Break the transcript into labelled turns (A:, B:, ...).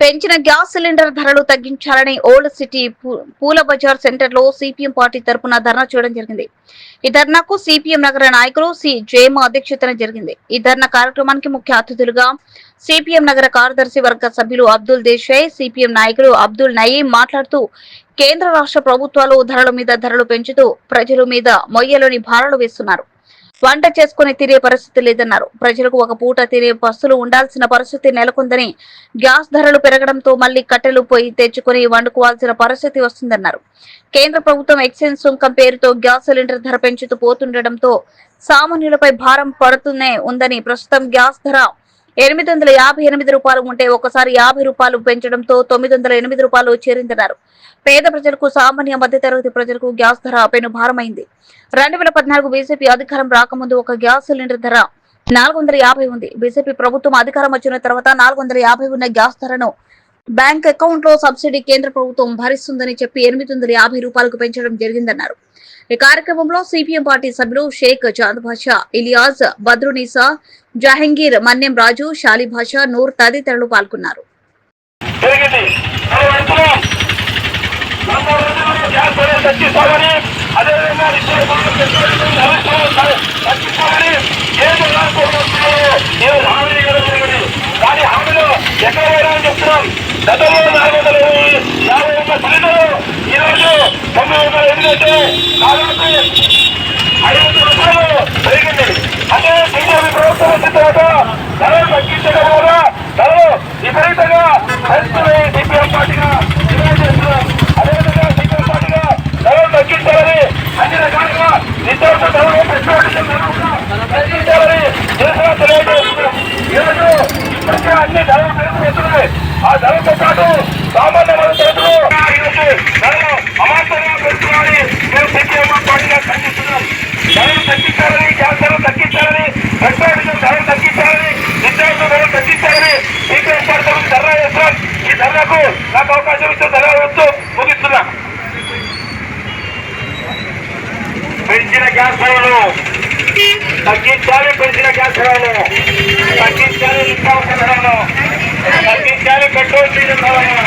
A: పెంచిన gas cylinder ధరలు తగ్గించాలని ఓల్డ్ సిటీ పూల బజార్ సెంటర్లో సిపిఎం పార్టీ తరపున ధర్నా చేయడం జరిగింది. ఈ ధర్నాకు సిపిఎం నగర నాయకులు సి. జయమ అధ్యక్షతన జరిగింది. ఈ ధర్నా కార్యక్రమానికి ముఖ్య అతిథులుగా సిపిఎం నగర కార్యదర్శి వర్గ సభ్యులు అబ్దుల్ దేశాయ్ సిపిఎం నాయకులు అబ్దుల్ నయీం మాట్లాడుతూ కేంద్ర రాష్ట్ర ప్రభుత్వాలు ధరల మీద ధరలు పెంచుతూ ప్రజల మీద మొయ్యలోని భారాలు వేస్తున్నారు. వంట చేసుకుని తినే పరిస్థితి లేదన్నారు. ప్రజలకు ఒక పూట తినే బస్సులు ఉండాల్సిన పరిస్థితి నెలకొందని గ్యాస్ ధరలు పెరగడంతో మళ్ళీ కట్టెలు పొయ్యి తెచ్చుకుని వండుకోవాల్సిన పరిస్థితి వస్తుందన్నారు. కేంద్ర ప్రభుత్వం ఎక్సైజ్ సుంకం పేరుతో గ్యాస్ సిలిండర్ ధర పెంచుతూ పోతుండటంతో సామాన్యులపై భారం పడుతూనే ఉందని ప్రస్తుతం గ్యాస్ ధర ఎనిమిది వందల యాభై ఎనిమిది రూపాయలు ఉంటే ఒకసారి యాభై రూపాయలు పెంచడంతో తొమ్మిది వందల ఎనిమిది రూపాయలు చేరిందన్నారు. పేద ప్రజలకు సామాన్య మధ్యతరగతి ప్రజలకు గ్యాస్ ధర పెను భారమైంది. రెండు వేల పద్నాలుగు బీజేపీ అధికారం రాకముందు ఒక గ్యాస్ సిలిండర్ ధర నాలుగు వందల యాభై ఉంది. బీజేపీ ప్రభుత్వం అధికారం వచ్చిన తర్వాత నాలుగు వందల యాభై ఉన్న గ్యాస్ ధరను బ్యాంక్ అకౌంట్లో సబ్సిడీ కేంద్ర ప్రభుత్వం భరిస్తుందని చెప్పి ఎనిమిది వందల యాభై రూపాయలకు పెంచడం జరిగిందన్నారు. ఈ కార్యక్రమంలో సిపిఎం పార్టీ సభ్యులు షేక్ చాంద్ బాషా ఇలియాజ్ బద్రునీసా జహంగీర్ మన్యం రాజు షాలిభాష నూర్ తదితరులు పాల్గొన్నారు.
B: గతంలో నాలుగు వందల యాభై ఒక్క తొమ్మిది వందల ఎనిమిది అయితే దాదాపు ఐదు వందల రూపాయలు పెరిగింది అంటే బీజేపీ ప్రభుత్వం వచ్చిన తర్వాత ధరలు తగ్గించడం వల్ల ధరలు విపరీతంగా పెంచుతున్నాయి సిపిఎం పార్టీగా డిమాండ్ చేస్తున్నాం అదేవిధంగా సిపిఎం పార్టీగా ధరలు తగ్గించాలని అన్ని రకాలుగా నిత్యావసర ధరలు పెట్రోల్ డీజిల్ ధరలు కూడా తగ్గించాలని నిరసన తెలియజేస్తున్నాం ఈరోజు ఇప్పటికే అన్ని ధరలు పెరుగుతున్నాయి ఆ ధరలతో పాటు సామాన్య మధ్యతరగతులు ఈరోజు ధరలు అమాంతంగా పెరుగుతున్నాయని మేము సిపిఎం పార్టీగా ఖండిస్తున్నాం ధరలు తగ్గించాలని గ్యాస్ ధరలు తగ్గించాలని పెట్రోల్ డీజిల్ ధరలు తగ్గించాలని నిత్యావసర ధరలు తగ్గించాలని సిపిఎం పార్టీ తరఫున ధర్నా చేస్తున్నాం నాకు నాకు అవకాశం ఇచ్చిన ధర ముగిస్తున్నా. పెంచిన గ్యాస్ ధరలు తగ్గించాలి పెంచిన గ్యాస్ ధరలు తగ్గించాలి నిత్యావసర ధరలు తగ్గించాలి పెట్రోల్ డీజిల్ ధరలు.